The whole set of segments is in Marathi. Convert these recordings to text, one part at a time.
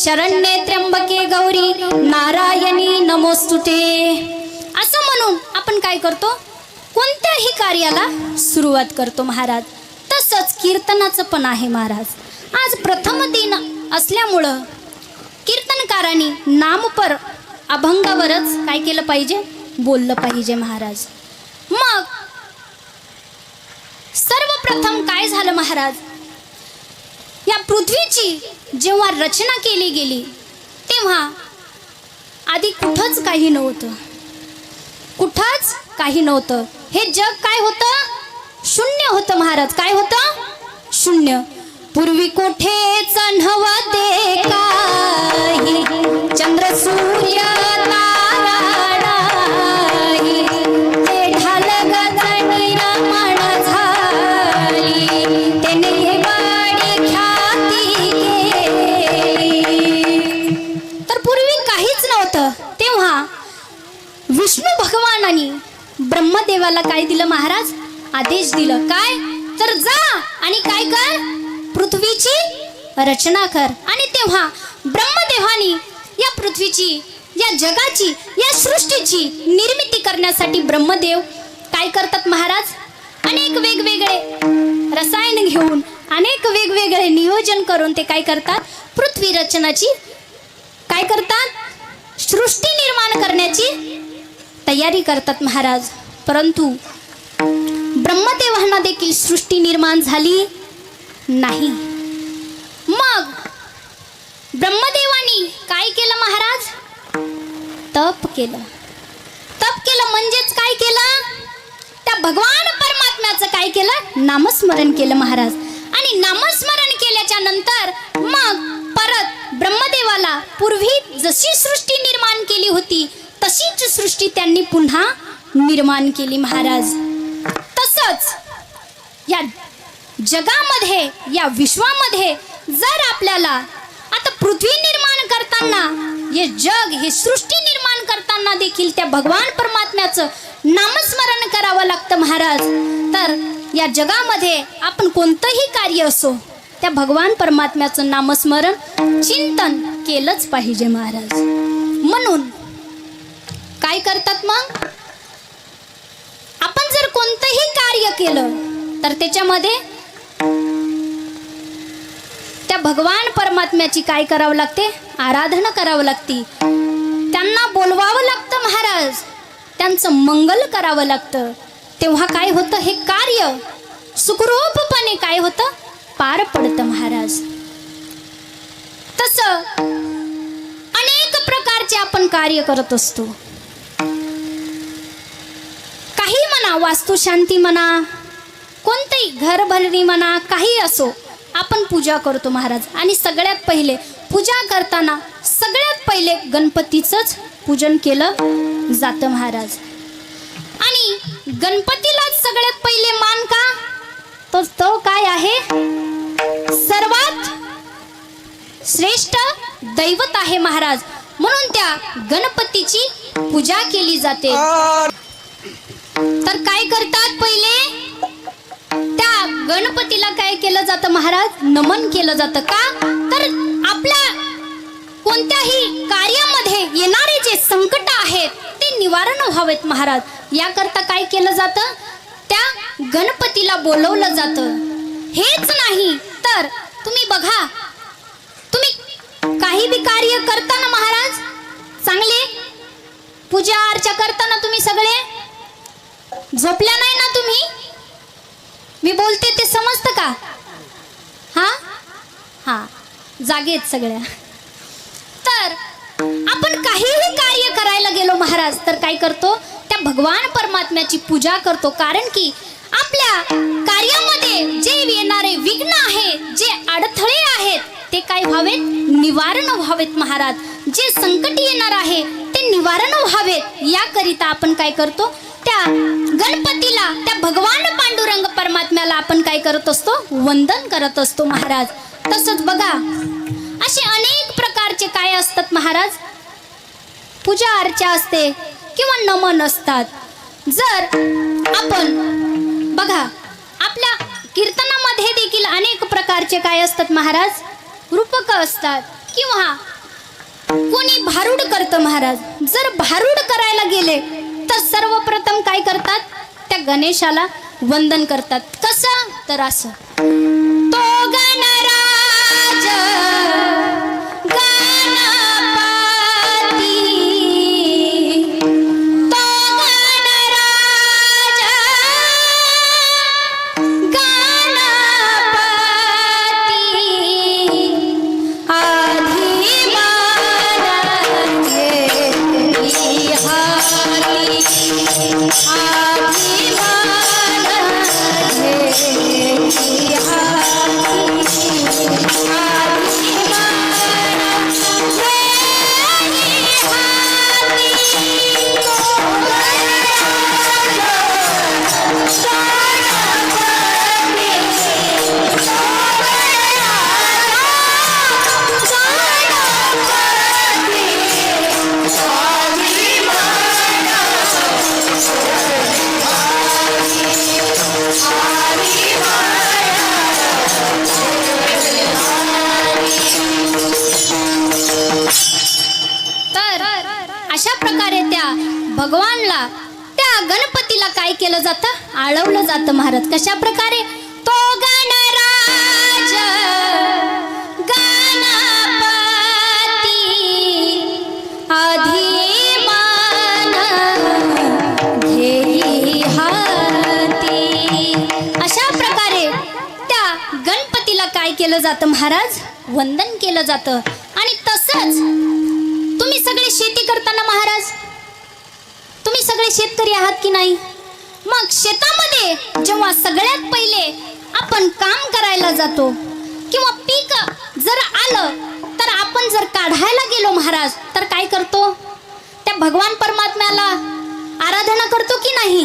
शरण्ये त्र्यंबके गौरी नारायणी नमोस्तुते. असं म्हणून आपण काय करतो? कोणत्याही कार्याला सुरुवात करतो महाराज. तसंच कीर्तनाचं पण आहे महाराज. आज प्रथम दिन असल्यामुळं कीर्तनकारांनी नामपर अभंगावरच काय केलं पाहिजे? बोललं पाहिजे महाराज. मग सर्वप्रथम काय झालं महाराज? पृथ्वीची जेव्हा रचना केली गेली तेव्हा आधी कुठंच काही नव्हतं. कुठंच काही नव्हतं. हे जग काय होतं? शून्य होतं महाराज. काय होतं? शून्य. पूर्वी कोठे नव्हते काही? चंद्र सूर्य ब्रह्मदेवाला काय दिलं महाराज? आदेश दिलं. काय? तर जा आणि काय कर? पृथ्वीची रचना कर. आणि तेव्हा ब्रह्मदेवानी या पृथ्वीची या जगाची या सृष्टीची निर्मिती करण्यासाठी ब्रह्मदेव काय करतात महाराज? अनेक वेगवेगळे रसायन घेऊन अनेक वेगवेगळे नियोजन करून ते काय करतात? पृथ्वी रचनाची काय करतात? सृष्टी निर्माण करण्याची तयारी करतात महाराज. परंतु ब्रह्मदेवांना देखील सृष्टी निर्माण झाली नाही. मग ब्रह्मदेवानी काय केलं महाराज? तप केलं. तप केलं म्हणजेच काय केलं? त्या भगवान परमात्म्याचं काय केलं? नामस्मरण केलं महाराज. आणि नामस्मरण केल्याच्यानंतर मग परत ब्रह्मदेवाला पूर्वी जशी सृष्टी निर्माण केली होती तशीच सृष्टी त्यांनी पुन्हा निर्माण केली महाराज. तसंच या जगामध्ये या विश्वामध्ये जर आपल्याला आता पृथ्वी निर्माण करताना हे जग हे सृष्टी निर्माण करताना देखील त्या भगवान परमात्म्याचं नामस्मरण करावं लागतं महाराज. तर या जगामध्ये आपण कोणतंही कार्य असो त्या भगवान परमात्म्याचं नामस्मरण चिंतन केलंच पाहिजे महाराज. म्हणून काय करतात मग? आपण जर कोणतंही कार्य केलं तर त्याच्यामध्ये त्या भगवान परमात्म्याची काय करावं लागते? आराधना करावं लागते. त्यांना बोलवावं लागतं महाराज. त्यांचं मंगल करावं लागतं. तेव्हा काय होतं? हे कार्य सुखरूपपणे काय होतं? पार पडतं महाराज. तसं अनेक प्रकारचे आपण कार्य करत असतो. म्हणा वास्तुशांती म्हणा कोणतंही घरभरणी म्हणा काही असो आपण पूजा करतो महाराज. आणि सगळ्यात पहिले पूजा करताना सगळ्यात पहिले गणपतीचंच पूजन केलं जातं महाराज. आणि गणपतीलाच सगळ्यात पहिले मान का? तो तो काय आहे? सर्वात श्रेष्ठ दैवत आहे महाराज. म्हणून त्या गणपतीची पूजा केली जाते. तर काय करतात पहिले? त्या गणपतीला काय केलं जातं महाराज? नमन केलं जातं का? तर आपल्या कोणत्याही कार्यामध्ये येणारे जे संकट आहेत ते निवारण व्हावेत महाराज. याकरता काय केलं जातं? त्या गणपतीला बोलवलं जातं. हेच नाही तर तुम्ही बघा. तुम्ही काही बी कार्य करताना महाराज चांगले पूजा अर्चा करताना तुम्ही सगळे झोपल्या नाही ना तुम्ही? मी बोलते ते समजतं का? हा? हा जागेत सगळ्या. तर आपण काहीही कार्य करायला गेलो महाराज तर काय करतो? त्या भगवान परमात्म्याची पूजा करतो. कारण की आपल्या कार्यामध्ये जे येणारे विघ्न आहे जे अडथळे आहेत ते काय व्हावेत? निवारण व्हावेत महाराज. जे संकट येणार आहे ते निवारण व्हावेत. याकरिता आपण काय करतो? त्या गणपतीला त्या भगवान पांडुरंग परमात्म्याला आपण काय करत असतो? वंदन करत असतो महाराज. तसंच बघा असे अनेक प्रकारचे काय असतात महाराज? पूजा अर्चा असते किंवा नमन असतात. जर आपण बघा आपल्या कीर्तनामध्ये देखील अनेक प्रकारचे काय असतात महाराज? रूपक असतात किंवा कोणी भारूड करतं महाराज. जर भारूड करायला गेले तर सर्वप्रथम काय करतात? त्या गणेशाला वंदन करतात. कसं? तर असं. तो गणरा अशा प्रकारे त्या भगवानला त्या गणपतीला काय केलं जातं? आळवलं जातं महाराज. कशा प्रकारे? तो गणराज गणपती अधिमान अशा प्रकारे त्या गणपतीला काय केलं जातं महाराज? वंदन केलं जातं. आणि तसंच तुम्ही सगळे शेती करताना महाराज. तुम्ही सगळे शेतकरी आहात की नाही? मग शेतामध्ये जेव्हा सगळ्यात पहिले आपण काम करायला जातो किंवा पीक जर आलं तर आपण जर काढायला गेलो महाराज तर काय करतो? त्या भगवान परमात्म्याला आराधना करतो की नाही?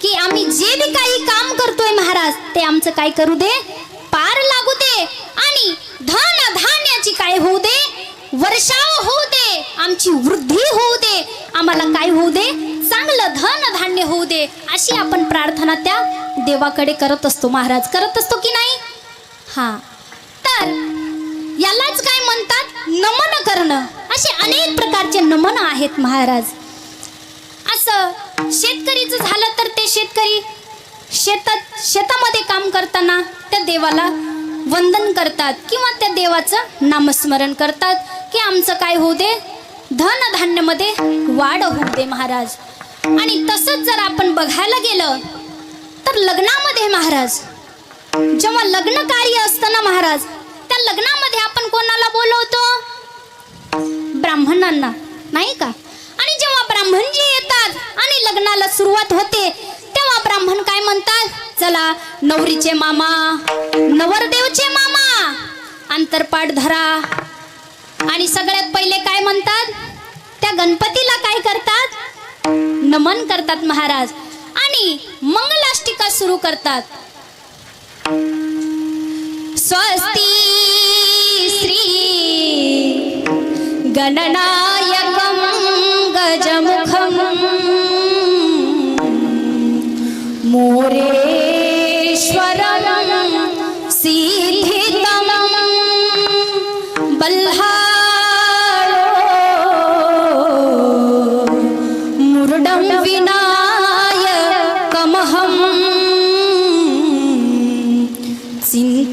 की आम्ही जे बी काही काम करतोय महाराज ते आमचं काय करू दे? पार लागू दे आणि धन धान्याची काय होऊ दे? वर्षाव होऊ दे आमची वृद्धी होऊ दे आम्हाला काय होऊ दे? चांगलं धन धान्य होऊ दे अशी आपण प्रार्थना त्या देवाकडे करत असतो. महाराज करत असतो की नाही? हा. तर यालाच काय म्हणतात? नमन करणं. असे अनेक प्रकारचे नमन आहेत महाराज. असं शेतकरीचं झालं तर ते शेतकरी शेतात शेतामध्ये काम करताना त्या देवाला वंदन करतात किंवा त्या देवाचं नामस्मरण करतात की आमचं काय होऊ दे? धन धान्यामध्ये वाढ होऊ दे महाराज. आणि तसंच जर आपण बघायला गेलं तर लग्नामध्ये महाराज जेव्हा लग्न कार्य असतं ना महाराज त्या लग्नामध्ये आपण कोणाला बोलवतो? ब्राह्मणांना नाही का? आणि जेव्हा ब्राह्मणजी येतात आणि लग्नाला सुरुवात होते तेव्हा ब्राह्मण काय म्हणतात? चला नवरीचे मामा नवर अंतरपाठ धरा. आणि सगळ्यात पहिले काय म्हणतात? त्या गणपतीला काय करतात? नमन करतात महाराज. आणि मंगलाष्टिका सुरू करतात. स्वस्ती श्री गणनायकं गजमुखम मोरे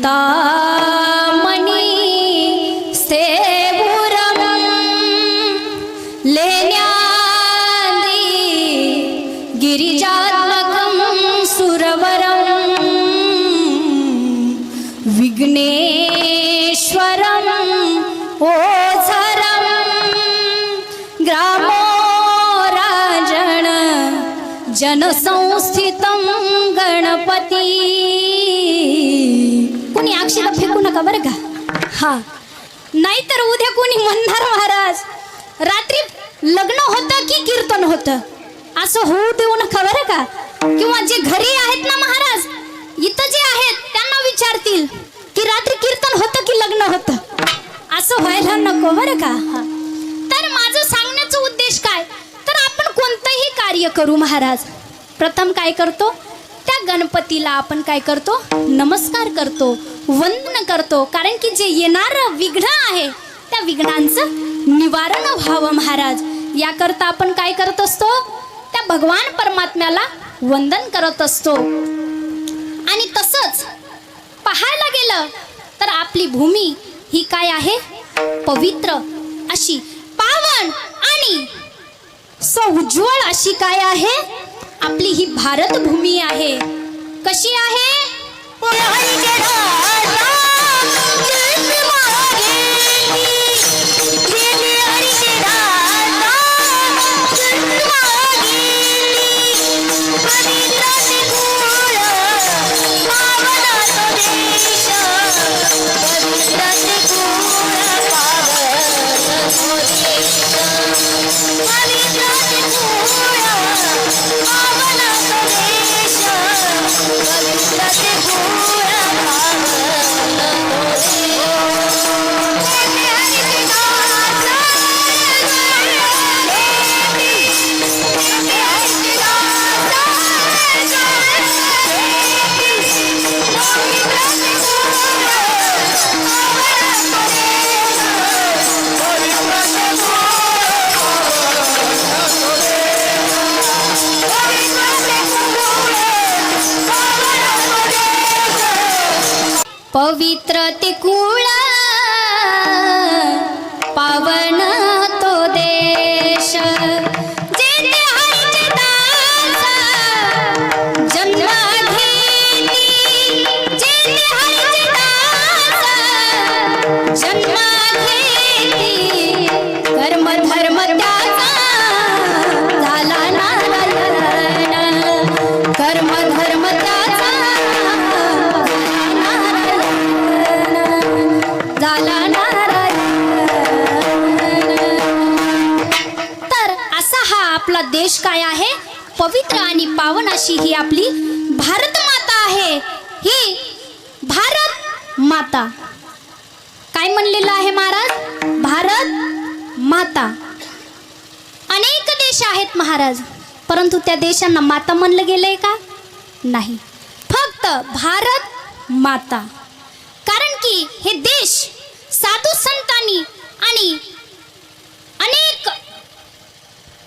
た。हा. नाहीतर उद्या कोणी म्हणणार महाराज रात्री लग्न होतं की कीर्तन होतं? असं होऊ देऊ नका बरं का? किंवा जे घरी आहेत ना महाराज इथं जे आहेत त्यांना विचारतील की रात्री कीर्तन होतं की लग्न होतं? असं व्हायला नको बरं का? तर माझं सांगण्याचा उद्देश काय? तर आपण कोणतंही कार्य करू महाराज. प्रथम काय करतो? त्या गणपतीला आपण काय करतो? नमस्कार करतो. वंदन करतो. कारण की जे येणारं विघ्न आहे त्या विघ्नांचं निवारण व्हावं महाराज. याकरता आपण काय करत असतो? त्या भगवान परमात्म्याला वंदन करत असतो. आणि तसंच पाहायला गेलं तर आपली भूमी ही काय आहे? पवित्र अशी पावन आणि सौज्वळ अशी काय आहे? आपली ही भारत भूमी आहे. कशी आहे? পুরোহিতের पवित्र ते कुळा पावन पवित्र आणि पावन अशी ही आपली भारत माता आहे. ही भारत माता. काय म्हणलेलं आहे महाराज? भारत माता. अनेक देश आहेत महाराज परंतु त्या देशांना माता म्हणलं गेलंय का? नाही. फक्त भारत माता. कारण की हे देश साधू संतांनी आणि अनेक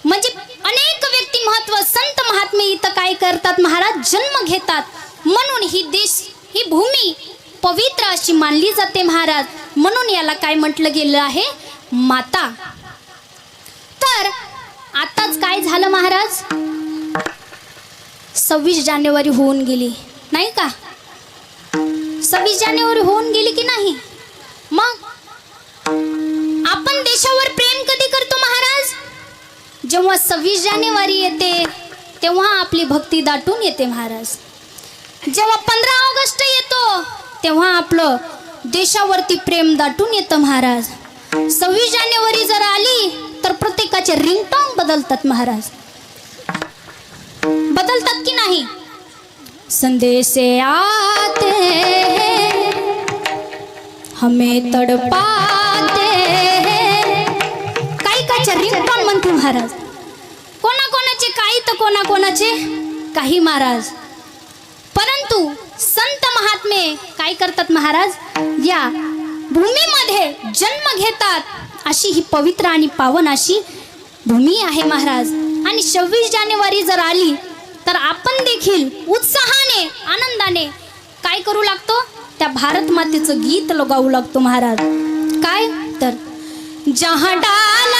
म्हणजे अनेक व्यक्ती महत्त्व संत महात्मे इथं काय करतात? महाराज जन्म घेतात. म्हणून ही देश ही भूमी पवित्र अशी मानली जाते महाराज. म्हणून याला काय म्हटलं गेलं आहे? माता. तर आताच काय झालं महाराज? सव्वीस जानेवारी होऊन गेली. नाही का? सव्वीस जानेवारी होऊन गेली की नाही? मग आपण देशावर प्रेम कधी करतो महाराज? जेव्हा सव्वीस जानेवारी येते तेव्हा आपली भक्ती दाटून येते महाराज. जेव्हा पंधरा ऑगस्ट येतो तेव्हा आपलं देशावरती प्रेम दाटून येतं महाराज. सव्वीस जानेवारी जर आली तर प्रत्येकाचे रिंगटोन बदलतात महाराज. बदलतात की नाही? संदेशे आते हमें तड़पाते काही कायचे रिंगटोन म्हणते महाराज. कोणाकोणाचे? काही महाराज. परंतु संत महात्मे काय करतात महाराज? या भूमीमध्ये जन्म घेतात अशी ही पवित्र आणि पावन अशी भूमी आहे महाराज. आणि सव्वीस जानेवारी जर आली तर आपण देखील उत्साहाने आनंदाने काय करू लागतो? त्या भारत मातेचं गीत गाऊ लागतो महाराज. काय? तर जहाँ डाल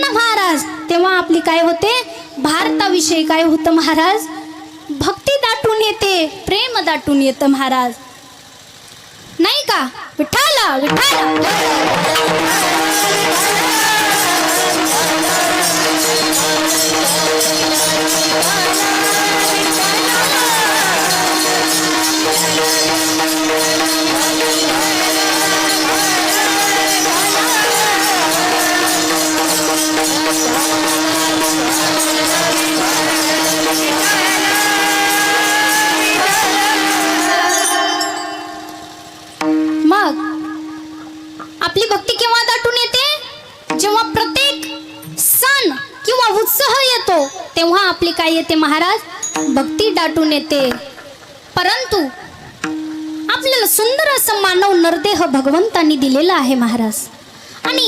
ना महाराज? तेव्हा आपली काय होते? भारताविषयी काय होतं महाराज? भक्ती दाटून येते प्रेम दाटून येतं महाराज. नाही का? विठाला विठाला तेव्हा आपली काय येते महाराज? भक्ती दाटून येते. परंतु आपल्याला सुंदर असं मानव नरदेह भगवंतांनी दिलेला आहे महाराज. आणि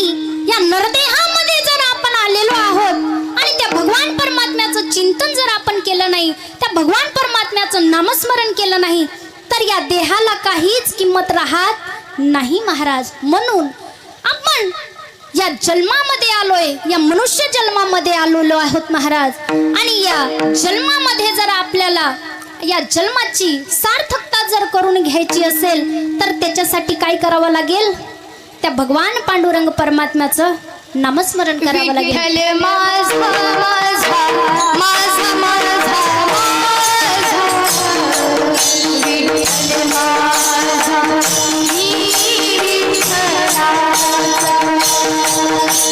या नरदेहामध्ये जर आपण आलेलो आहोत आणि त्या भगवान परमात्म्याचं चिंतन जर आपण केलं नाही त्या भगवान परमात्म्याचं नामस्मरण केलं नाही तर या देहाला काहीच किंमत राहत नाही महाराज. म्हणून आपण या जन्मामध्ये आलोय या मनुष्य जन्मामध्ये आलेलो आहोत महाराज. आणि या जन्मामध्ये जर आपल्याला या जन्माची सार्थकता जर करून घ्यायची असेल तर त्याच्यासाठी काय करावं लागेल? त्या भगवान पांडुरंग परमात्म्याचं नामस्मरण करावं लागेल.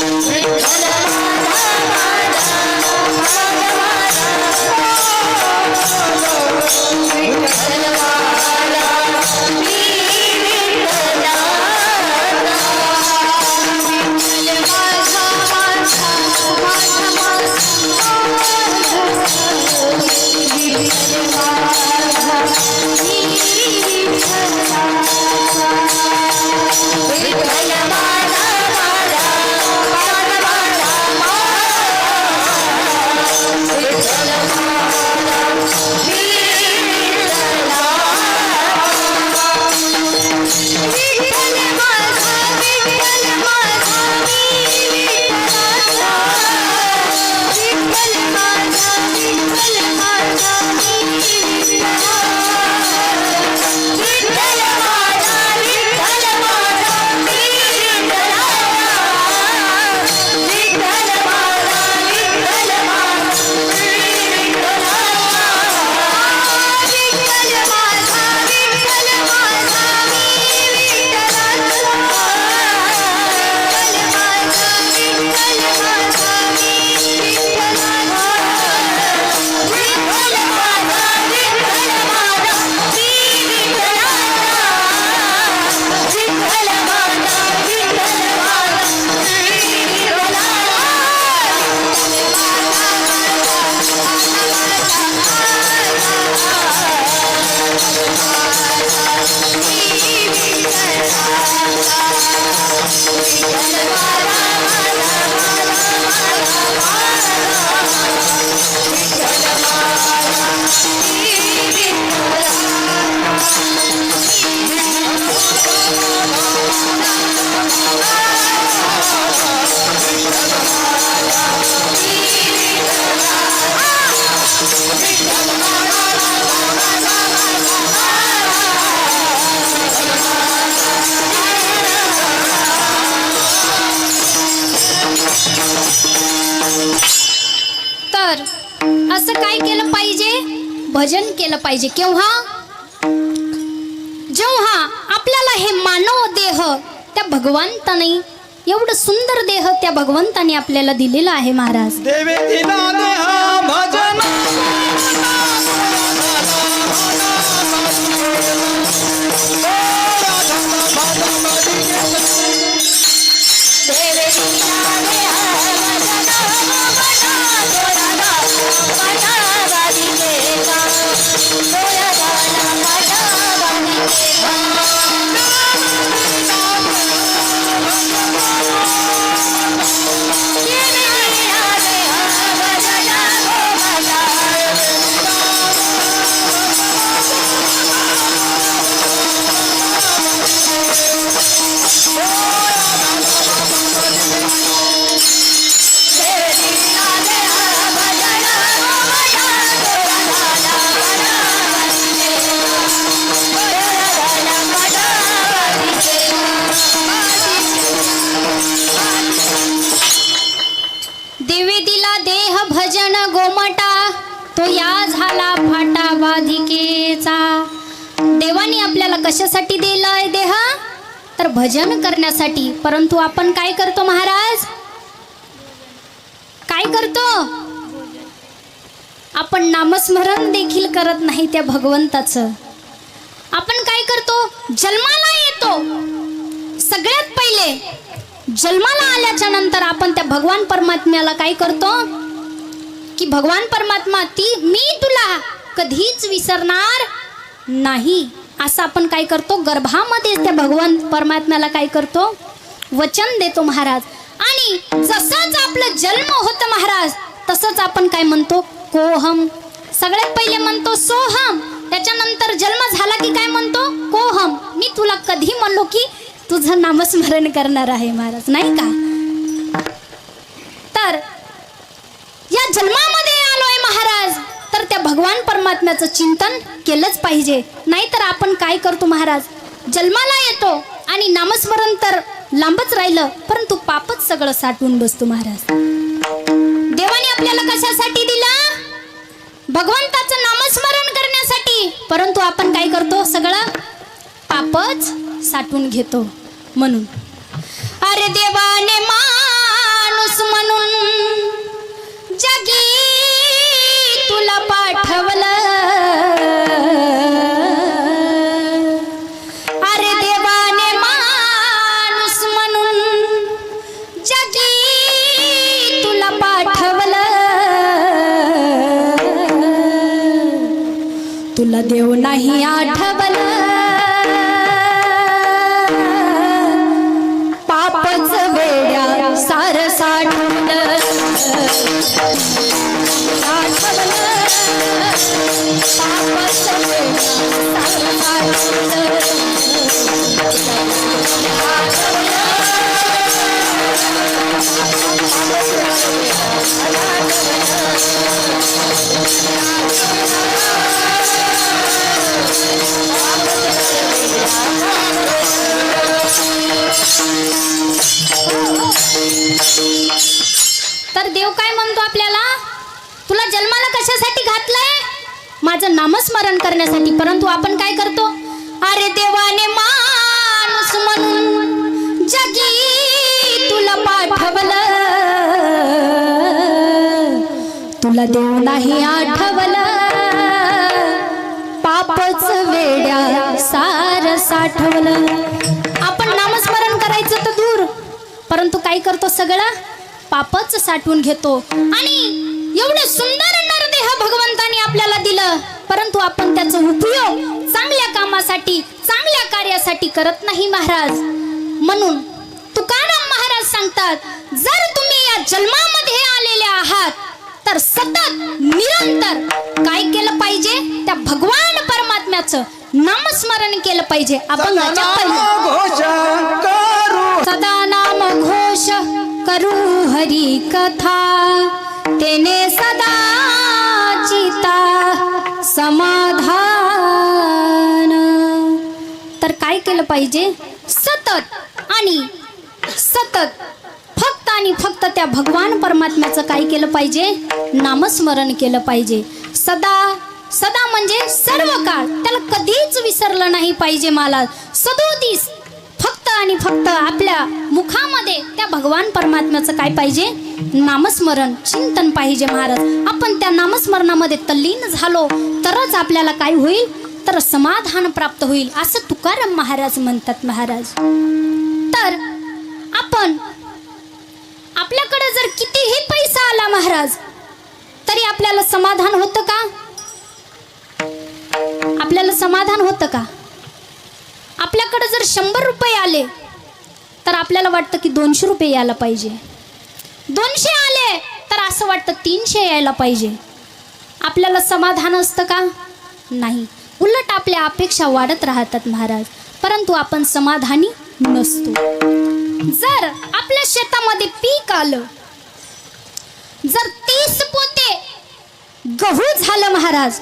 你还有 केलं पाहिजे. केव्हा? जेव्हा आपल्याला हे मानव देह त्या भगवंताने एवढं सुंदर देह त्या भगवंताने आपल्याला दिलेला आहे महाराज. देह भजन गोमटा तो या झाला फाटा बाधिकेचा देवाने आपल्याला कशासाठी दिलाय देह? तर भजन करण्यासाठी. परंतु आपण काय करतो महाराज? काय करतो? आपण नामस्मरण देखील करत नाही त्या भगवंताचं. आपण काय करतो? जन्माला येतो. सगळ्यात पहिले जन्माला आल्याच्यानंतर आपण त्या भगवान परमात्म्याला काय करतो? की भगवान परमात्मा ती मी तुला कधीच विसरणार नाही. असं आपण काय करतो? गर्भामध्ये त्या भगवान परमात्म्याला काय करतो? वचन देतो महाराज. आणि जसंच आपलं जन्म होतं महाराज तसंच आपण काय म्हणतो? कोहम. सगळ्यात पहिले म्हणतो सोहम. त्याच्यानंतर जन्म झाला की काय म्हणतो? कोहम. मी तुला कधी म्हणलो की तुझं नामस्मरण करणार आहे महाराज नाही का तर या जन्मामध्ये आलोय महाराज तर त्या भगवान परमात्म्याचं चिंतन केलंच पाहिजे. नाहीतर आपण काय करतो महाराज? जन्माला येतो आणि नामस्मरण तर लांबच राहिलं परंतु पापच सगळं साठवून बसतो महाराज. देवाने आपल्याला कशासाठी दिला? भगवंताचं नामस्मरण करण्यासाठी. परंतु आपण काय करतो? सगळं पापच साठवून घेतो म्हणून. अरे देवाने माणूस म्हणून जगी देव नाही आठवलं तर देव काय म्हणतो आपल्याला? तुला जन्माला कशासाठी घातलंय? माझं नामस्मरण करण्यासाठी. परंतु आपण काय करतो? अरे देवाने माणूस म्हणून जगी तुला पाठवलं. तुला देव नाही आठवलं. पापच वेड्या सार साठवलं. परंतु काय करतो सगळं? पापच साठवून घेतो. आणि एवढे सुंदर नरदेह भगवंतानी आपल्याला दिलं. परंतु आपण त्याचा उपयोग चांगल्या कामासाठी चांगल्या कार्यासाठी करत नाही महाराज. म्हणून तुकाराम महाराज सांगतात जर तुम्ही या जन्मामध्ये आलेले आहात तर सतत निरंतर काय केलं पाहिजे? त्या भगवान परमात्म्याचं नामस्मरण केलं पाहिजे. करू. सदा घोष करू हरी कथा. तेने सदा चिता समाधान. तर काय केलं पाहिजे? सतत आणि सतत फक्त आणि फक्त त्या भगवान परमात्म्याचं काय केलं पाहिजे? नामस्मरण केलं पाहिजे. सदा सदा म्हणजे सर्व काळ त्याला कधीच विसरलं नाही पाहिजे मला. सदोदिस आणि फक्त आपल्या मुखामध्ये त्या भगवान परमात्म्याचं काय पाहिजे? नामस्मरण चिंतन पाहिजे महाराज. आपण त्या नामस्मरणामध्ये तल्लीन झालो तरच आपल्याला काय होईल? तर समाधान प्राप्त होईल असं तुकाराम महाराज म्हणतात महाराज. तर आपण आपल्याकडे जर कितीही पैसा आला महाराज तरी आपल्याला समाधान होतं का? आपल्याला समाधान होतं का? आपल्याकडे जर शंभर रुपये आले तर आपल्याला वाटतं की दोनशे रुपये यायला पाहिजे. दोनशे आले तर असं वाटतं तीनशे यायला पाहिजे. आपल्याला समाधान असतं का? नाही. उलट आपल्या अपेक्षा वाढत राहतात महाराज परंतु आपण समाधानी नसतो. जर आपल्या शेतामध्ये पीक आलं जर तीस पोते गहू झालं महाराज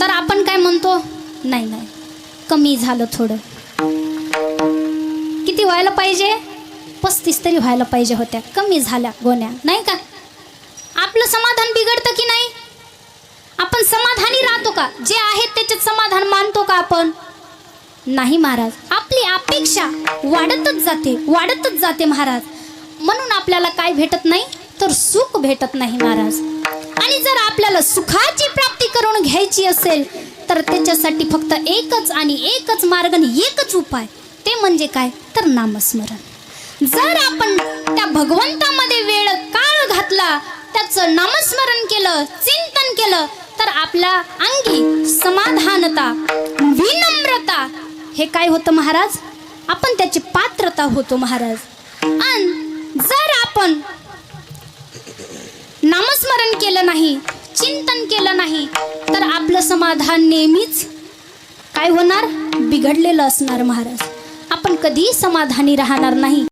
तर आपण काय म्हणतो? नाही नाही. कमी झालं थोडं. किती व्हायला पाहिजे? पस्तीस तरी व्हायला पाहिजे होत्या. कमी झाल्या गोण्या. नाही का? आपलं समाधान बिघडतं की नाही? आपण समाधानी राहतो का? जे आहेत त्याच्यात समाधान मानतो का आपण? नाही महाराज. आपली अपेक्षा वाढतच जाते. वाढतच जाते महाराज. म्हणून आपल्याला काय भेटत नाही? तर सुख भेटत नाही महाराज. आणि जर आपल्याला सुखाची प्राप्ती करून घ्यायची असेल तर त्याच्यासाठी फक्त एकच आणि एकच मार्ग आणि एकच उपाय. ते म्हणजे काय? तर नामस्मरण. जर आपण त्या भगवंतामध्ये वेळ काळ घातला त्याचं नामस्मरण केलं चिंतन केलं तर आपल्या अंगी समाधानता विनम्रता हे काय होतं महाराज? आपण त्याची पात्रता होतो महाराज. आणि जर आपण नामस्मरण केलं नाही चिंतन केलं नाही तर आपलं समाधान नेहमीच काय होणार? बिघडलेलं असणार महाराज. आपण कधीही समाधानी राहणार नाही.